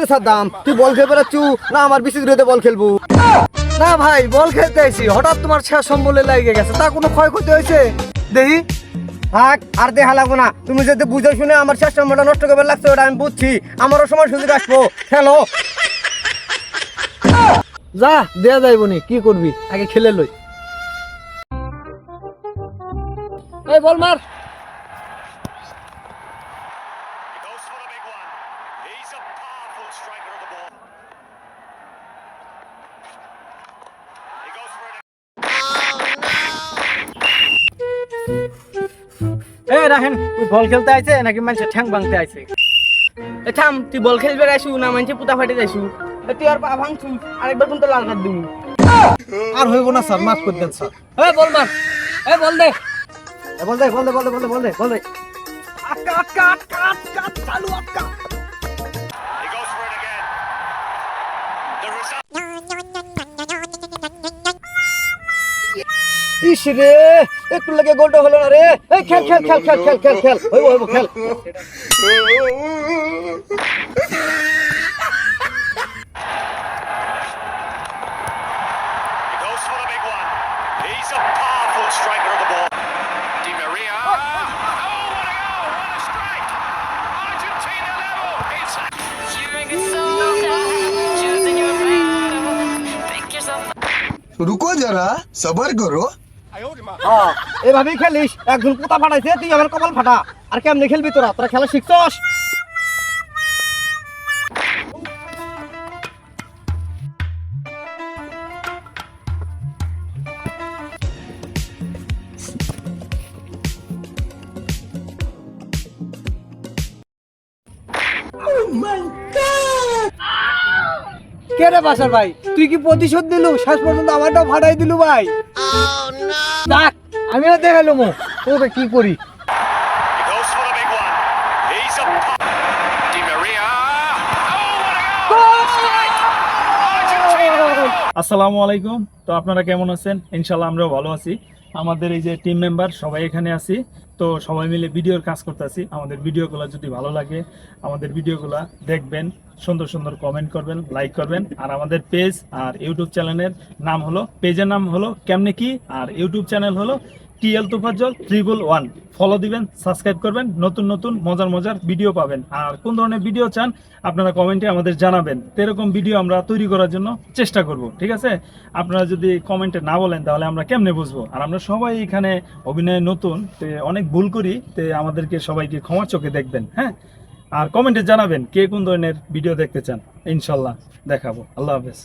রে সাদ্দাম তুই বল খেলবে রাচ্ছু না আমার বিসি দূরে বল খেলব। না ভাই বল খেলতে আইছি। হঠাৎ তোমার শেষ সম্বলে লাগে গেছে। তা কোনো ক্ষয়ক্ষতি হয়েছে? দেখি। থাক আর দেখা লাগবো না। তুমি যদি বুঝে শুনে আমার শেষ নম্বরটা নষ্ট করবে লাগছে ওটা আমি বুঝছি। আমারও সময় সুযোগ আসব। খেলো। যা দেয়া যাইব নি। কি করবি? আগে খেলে লই। এই বল মার He goes for the big one. He's a powerful striker of the ball. He goes for it. এই রাখেন তুই বল খেলতে আইছে নাকি মানুষের ঠ্যাং ভাঙতে আইছে? এ থাম তুই বল খেলবে আইসু না মানছে পুতা ফাটে যাইছু এ তুই আর পা ভাঙছু আরেকবার কিন্তু লাল কার্ড দিবি। আর হইব না স্যার মাফ করে দেন স্যার। এই বল মার। এই বল দে। এ, বল দে বল দে বল দে বল দে বল দে বল দে। আটকা আটকা আটকা আটকা চালু আটকা। ইস রে একটু লাগে গোলটা হলো না রে এই খেল খেল খেল খেল খেল খেল খেল হইব হইব খেল He goes for the big one. He's a powerful striker of the ball. Di Maria. Oh, what a goal! What a strike! Argentina level. It's Hearing it so loud, choosing your battle. Pick yourself रुको जरा सबर करो হ্যাঁ, এভাবেই খেলিস। একজন পোতা ফাটাইছে তুই আমার কপাল ফাটা। আর কেমনে খেলবি তোরা? তোরা খেলা শিখছস? কে রে বাসার ভাই? তুই কি প্রতিশোধ দিলু শেষ পর্যন্ত আমারটাও ফাটাই দিলু ভাই। দেখ আমিও দেখাল মো তোকে কি করি? আসসালামু আলাইকুম। তো আপনারা কেমন আছেন? ইনশাল্লাহ আমরাও ভালো আছি। আমাদের এই যে টিম মেম্বার সবাই এখানে আছি। তো সবাই মিলে ভিডিওর কাজ করতেছি। আমাদের ভিডিওগুলো যদি ভালো লাগে, আমাদের ভিডিওগুলো দেখবেন, সুন্দর সুন্দর কমেন্ট করবেন লাইক করবেন। আর আমাদের পেজ আর ইউটিউব চ্যানেলের নাম হলো পেজের নাম হলো কেমনে কি, আর ইউটিউব চ্যানেল হলো TL Tofazzal triple one. Follow দিবেন সাবস্ক্রাইব করবেন, নতুন নতুন মজার মজার ভিডিও পাবেন। আর কোন ধরনের ভিডিও চান, আপনারা কমেন্টে আমাদের জানাবেন। এরকম ভিডিও আমরা তৈরি করার জন্য চেষ্টা করব, ঠিক আছে? আপনারা যদি কমেন্টে না বলেন, তাহলে আমরা কেমনে বুঝব? আর আমরা সবাই এখানে অভিনয়ে নতুন, তো অনেক ভুল করি, তো আমাদেরকে সবাইকে ক্ষমা চোখে দেখবেন হ্যাঁ? আর কমেন্টে জানাবেন কে কোন ধরনের ভিডিও দেখতে চান। ইনশাল্লাহ, দেখাবো। আল্লাহ হাফেজ।